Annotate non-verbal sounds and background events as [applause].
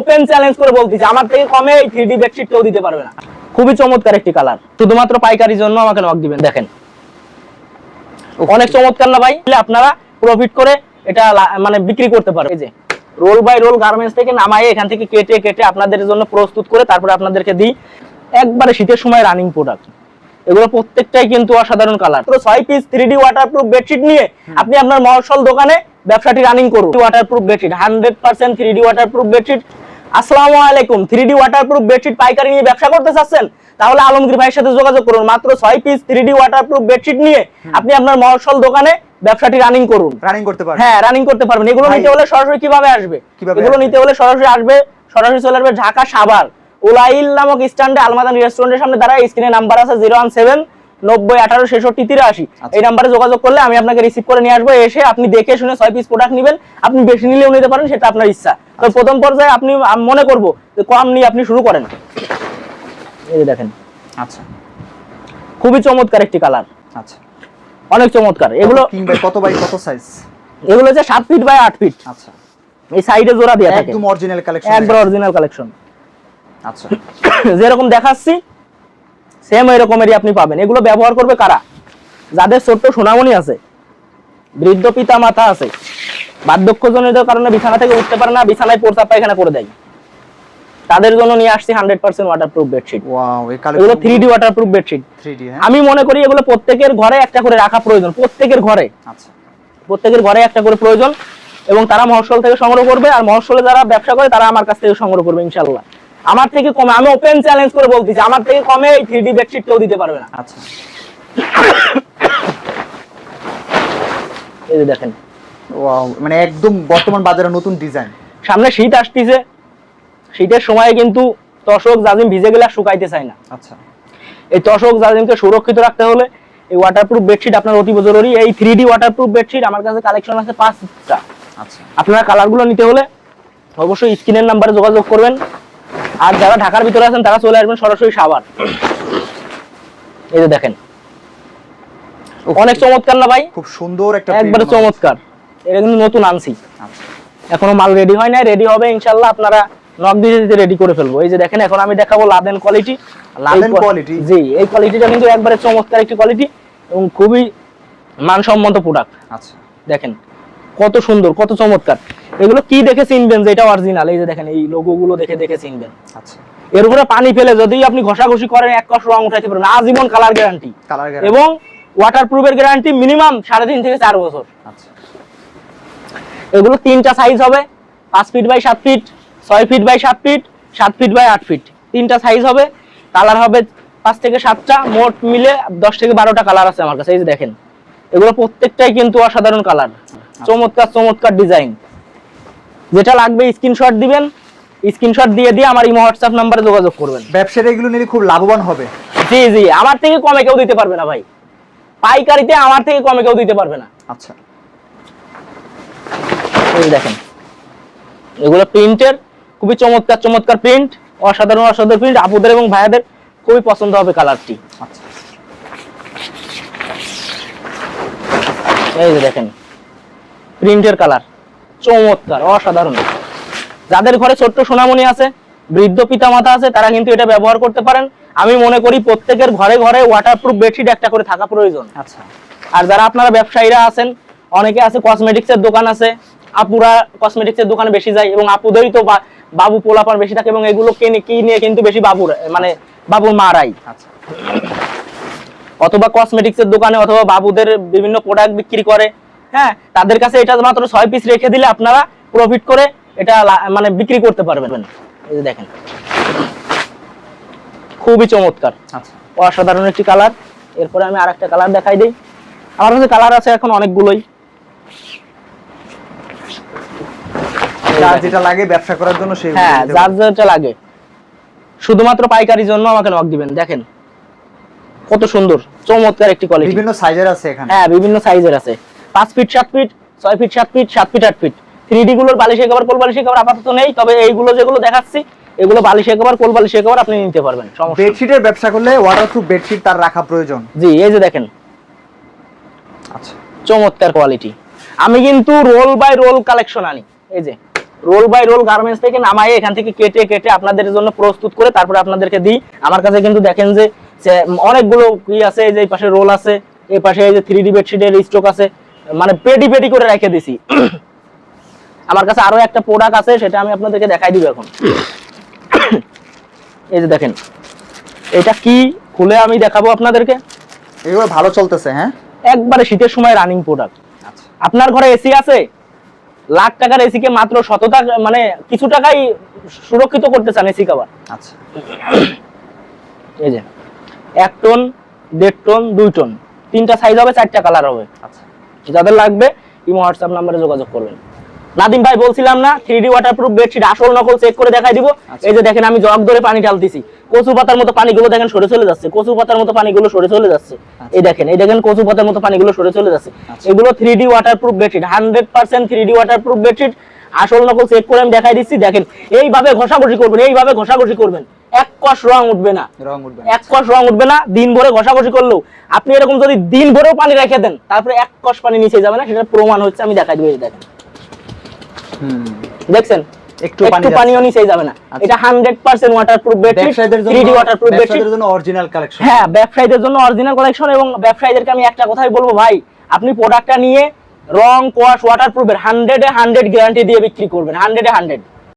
Open challenge করে বলতেছি আমার থেকে কমে এই থ্রি ডি বেডশিট কেউ দিতে পারবে না। খুবই চমৎকার একটি কালার শুধুমাত্র পাইকারির জন্য আমাকে নক দিবেন দেখেন। অনেক চমৎকার না ভাই? আপনারা প্রফিট করে এটা মানে বিক্রি করতে পারবেন। এই যে রোল বাই রোল গার্মেন্টস থেকে নামাই এখান থেকে কেটে কেটে আপনাদের জন্য প্রস্তুত করে তারপরে আপনাদেরকে দিই একবারে শীতের সময় রানিং প্রোডাক্ট এগুলো প্রত্যেকটাই কিন্তু অসাধারণ কালার তো ছয় piece three D water proof bedsheet নিয়ে আপনি আপনার মহসল দোকানে ব্যবসাটি রানিং করুন। Waterproof bedsheet hundred percent three D waterproof bedsheet আসসালামু আলাইকুম থ্রি ডি ওয়াটারপ্রুফ বেডশিট পাইকারি নিয়ে ব্যবসা করতে চাচ্ছেন? তাহলে আলমগীর ভাইয়ের সাথে যোগাযোগ করুন মাত্র ছয় piece three D waterproof bedsheet নিয়ে আপনি আপনার মহসল দোকানে ব্যবসাটি রানিং করুন। রানিং করতে পারবে হ্যাঁ রানিং করতে পারবেন। এগুলো নিতে হলে সরাসরি কীভাবে আসবে? এগুলো নিতে হলে সরাসরি আসবে সরাসরি চলে আসবে ঢাকা সাভার। ওলাইল নামক স্ট্যান্ডে আলমাদান রেস্টুরেন্টের সামনে দ্বারা স্ক্রিনে নাম্বার আছে জিরো ওয়ান সেভেন নব্বই আঠারো ছেষট্টি তিরাশি। আচ্ছা। এই নাম্বারে যোগাযোগ করলে আমি আপনাকে রিসিভ করে নিয়ে আসব এসে আপনি দেখে শুনে ছয় পিস প্রোডাক্ট নেবেন। আপনি বেশি নিলেও নিতে পারেন সেটা আপনার ইচ্ছা। তো আচ্ছা। প্রথম পর্যায়ে আপনি মনে করব কম নিয়ে আপনি শুরু করেন। এই দেখেন। আচ্ছা। খুবই চমৎকার একটি কালার আচ্ছা। অনেক চমৎকার। এগুলো কত বাই কত সাইজ এগুলো হচ্ছে সাত ফিট বাই আট ফিট আচ্ছা। এই সাইডে জোড়া দেওয়া থাকে। একদম অরিজিনাল কালেকশন একবার অরিজিনাল কালেকশন আচ্ছা। [coughs] যেরকম দেখাচ্ছি সেম ওই রকমেরই আপনি পাবেন। এগুলো ব্যবহার করবে কারা? যাদের ছোট্ট সোনামণি আছে বৃদ্ধ পিতা মাতা আছে বার্ধক্যজনিত কারণে বিছানা থেকে উঠতে পারে না বিছানায় প্রস্তাব পায়খানা করে দেয়। তাদের জন্য নিয়ে আসছি হান্ড্রেড পার্সেন্ট ওয়াটারপ্রুফ বেডশিট এগুলো three D waterproof bedsheet 3D হ্যাঁ। আমি মনে করি এগুলো প্রত্যেকের ঘরে একটা করে রাখা প্রয়োজন প্রত্যেকের ঘরে। আচ্ছা। প্রত্যেকের ঘরে একটা করে প্রয়োজন এবং তারা মহসল থেকে সংগ্রহ করবে আর মহসলে যারা ব্যবসা করে তারা আমার কাছ থেকে সংগ্রহ করবে ইনশাল্লাহ আমার থেকে কমে আমি ওপেন চ্যালেঞ্জ করে বলতেছি আমার থেকে কমে এই থ্রি ডি বেডশিট কেউ দিতে পারবে না। আচ্ছা। এই যে দেখেন। মানে একদম বর্তমান বাজারে নতুন ডিজাইন সামনে শীত আসতেছে শীতের সময় কিন্তু তশক জাজিম ভিজে গেলে শুকাইতে চায় না। আচ্ছা। এই তশক জাজিমকে সুরক্ষিত রাখতে হলে এই ওয়াটারপ্রুফ বেডশিট আপনার অতি জরুরি। এই থ্রি ডি ওয়াটারপ্রুফ বেডশিট আমার কাছে কালেকশন আছে পাঁচটা। আচ্ছা। আপনারা কালারগুলো নিতে হলে অবশ্যই স্ক্রিনের নাম্বারে যোগাযোগ করবেন। আর যারা ঢাকার ভিতরে আছেন তারা চলে আসবেন সরাসরি সাভার। এই যে দেখেন। অনেক চমৎকার না ভাই? খুব সুন্দর একটা একবারে চমৎকার। এটা কিন্তু নতুন আনছি। এখনও মাল রেডি হয় না রেডি হবে ইনশাল্লাহ আপনারা নক দিয়ে দিতে রেডি করে ফেলব। এই যে দেখেন এখন আমি দেখাবো লাদেন কোয়ালিটি লাদেন কোয়ালিটি জি এই কোয়ালিটিটা কিন্তু একবারে চমৎকার একটি কোয়ালিটি এবং খুবই মানসম্মত প্রোডাক্ট আচ্ছা। দেখেন কত সুন্দর কত চমৎকার। এগুলো কি দেখে চিনবেন যে এটা অরিজিনাল এই যে দেখেন এই লোগো গুলো দেখে দেখে চিনবেন। আচ্ছা। এর উপরে পানি ফেলে যদি আপনি ঘষাঘষি করেন এক কষ রং উঠাইতে পারবেন। আজীবন কালার গ্যারান্টি কালার এবং ওয়াটার প্রুফের গ্যারান্টি মিনিমাম সাড়ে তিন থেকে চার বছর। আচ্ছা। এগুলো তিনটা সাইজ হবে। পাঁচ ফিট বাই সাত ফিট ছয় ফিট বাই সাত ফিট সাত ফিট বাই আট ফিট তিনটা সাইজ হবে। কালার হবে পাঁচ থেকে সাতটা মোট মিলে দশ থেকে বারোটা কালার আছে আমার কাছে। এই যে দেখেন এগুলো প্রত্যেকটাই কিন্তু অসাধারণ কালার চমৎকার চমৎকার ডিজাইন যেটা লাগবে স্ক্রিনশট দিবেন স্ক্রিনশট দিয়ে দিয়ে আমার এই হোয়াটসঅ্যাপ নাম্বারে যোগাযোগ করবেন। ব্যবসায়ীরা এগুলো নিলে খুব লাভবান হবে। জি জি আমার থেকে কমে কেউ দিতে পারবে না ভাই। পাইকারিতে আমার থেকে কমে কেউ দিতে পারবে না। আচ্ছা। এই দেখেন এগুলো প্রিন্টের খুবই চমৎকার চমৎকার প্রিন্ট অসাধারণ অসাধারণ প্রিন্ট আপুদের এবং ভাইয়াদের খুবই পছন্দ হবে কালারটি আচ্ছা। এই যে দেখেন প্রিন্টের কালার চমৎকার অসাধারণ। যাদের ঘরে ছোট্ট সোনামণি আছে বৃদ্ধ পিতামাতা আছে তারা কিন্তু এটা ব্যবহার করতে পারেন। আমি মনে করি প্রত্যেকের ঘরে ঘরে ওয়াটারপ্রুফ বেডশিট একটা করে থাকা প্রয়োজন। আচ্ছা। আর যারা আপনারা ব্যবসায়ীরা আছেন অনেকে আছে কসমেটিক্স এর দোকান আছে আপুরা কসমেটিক্স এর দোকানে বেশি যায় এবং আপুদেরই তো বাবু পোলাপান বেশি থাকে এবং এগুলো কিনে কি নিয়ে কিন্তু বেশি বাবুর মানে বাবুর মারাই। আচ্ছা। অথবা কসমেটিক্স এর দোকানে অথবা বাবুদের বিভিন্ন প্রোডাক্ট বিক্রি করে হ্যাঁ তাদের কাছে এটা মাত্র ছয় পিস রেখে দিলে আপনারা প্রফিট করে এটা মানে বিক্রি করতে পারবেন। এই যে দেখেন। খুবই চমৎকার। আচ্ছা। অসাধারণ একটি কালার এরপরে আমি আরেকটা কালার দেখাই দিই। আমার কাছে কালার আছে এখন অনেকগুলোই। যেটা লাগে ব্যবসা করার জন্য সেই হ্যাঁ যার যেটা লাগে। শুধুমাত্র পাইকারির জন্য আমাকে নক দিবেন। দেখেন কত সুন্দর চমৎকার একটি কোয়ালিটি বিভিন্ন সাইজের আছে এখানে। হ্যাঁ বিভিন্ন সাইজের আছে। পাঁচ ফিট সাত ফিট ছয় ফিট সাত ফিট সাত ফিট আট ফিট থ্রি ডি গুলোর বালিশে কভার কোল বালিশে কভার আপাতত নেই তবে এইগুলো যেগুলো দেখাচ্ছি এগুলো বালিশে কভার কোল বালিশে কভার আপনি নিতে পারবেন সমস্যা বেডশিটের ব্যবসা করলে ওয়াটারপ্রুফ বেডশিট তার রাখা প্রয়োজন। জি এই যে দেখেন। আচ্ছা। চমৎকার কোয়ালিটি আমি কিন্তু রোল বাই রোল কালেকশন আনি এই যে। রোল বাই রোল গার্মেন্টস থেকে নামাই এখান থেকে কেটে কেটে আপনাদের জন্য প্রস্তুত করে তারপরে আপনাদেরকে দিই। আমার কাছে কিন্তু দেখেন যে অনেকগুলো কি আছে এই যে এই পাশে রোল আছে এই পাশে এই যে থ্রি ডি বেডশিটের স্টক আছে। মানে পেটি পেটি করে রেখে দিছি। আমার কাছে আরও একটা প্রোডাক্ট আছে সেটা আমি আপনাদেরকে দেখাই দিব এখন। এই যে দেখেন এটা কি খুলে আমি দেখাবো আপনাদেরকে? এগুলো ভালো চলতেছে হ্যাঁ? একবারে শীতের সময় রানিং প্রোডাক্ট আচ্ছা। আপনার ঘরে এসি আছে? লাখ টাকার এসি কে মাত্র শত টাকা মানে কিছু টাকাই সুরক্ষিত করতে চান এসি কাভার আচ্ছা। এই যে এক টন দেড় টন দুই টন তিনটা সাইজ হবে চারটা কালার হবে। আচ্ছা। যাদের লাগবে ইমো হোয়াটসঅ্যাপ নাম্বারে যোগাযোগ করবেন। নাদিম ভাই বলছিলাম না থ্রি ডি ওয়াটারপ্রুফ বেডশিট আসল নকল চেক করে দেখাই দিব। আচ্ছা। এই যে দেখেন আমি জগ ধরে পানি ঢালতেছি। কচু পাতার মতো পানিগুলো দেখেন সরে চলে যাচ্ছে। কচু পাতার মতো পানিগুলো সরে চলে যাচ্ছে। এই দেখেন এই দেখেন কচু পাতার মতো পানিগুলো সরে চলে যাচ্ছে। আচ্ছা। এগুলো three D waterproof bedsheet hundred percent three D waterproof bedsheet আসল নকল চেক করে আমি দেখাই দিচ্ছি দেখেন এইভাবে ঘষাঘষি করবেন এইভাবে ঘষাঘষি করবেন। এক কষ রং উঠবে না। রং উঠবে এক কষ রং উঠবে না দিন ভরে ঘষাঘষি করলেও। আপনি এরকম যদি দিন ভরেও পানি রেখে দেন তারপরে এক কষ পানি নিচে যাবে না সেটা প্রমাণ হচ্ছে আমি দেখাই দেবো দেখেন। দেখছেন? একটু পানিও নিচে যাবে না। আচ্ছা। এটা হান্ড্রেড পার্সেন্ট ওয়াটারপ্রুফ বেডশিট ব্যবসায়ীদের জন্য থ্রি ডি ওয়াটারপ্রুফ জন্য অরিজিনাল কালেকশন হ্যাঁ ব্যবসায়ীদের জন্য অরিজিনাল কালেকশন এবং ব্যবসায়ীদেরকে আমি একটা কথাই বলব ভাই আপনি প্রোডাক্টটা নিয়ে রং কোয়াশ ওয়াটারপ্রুফের হান্ড্রেডে হান্ড্রেড গ্যারান্টি দিয়ে বিক্রি করবেন হান্ড্রেডে হান্ড্রেড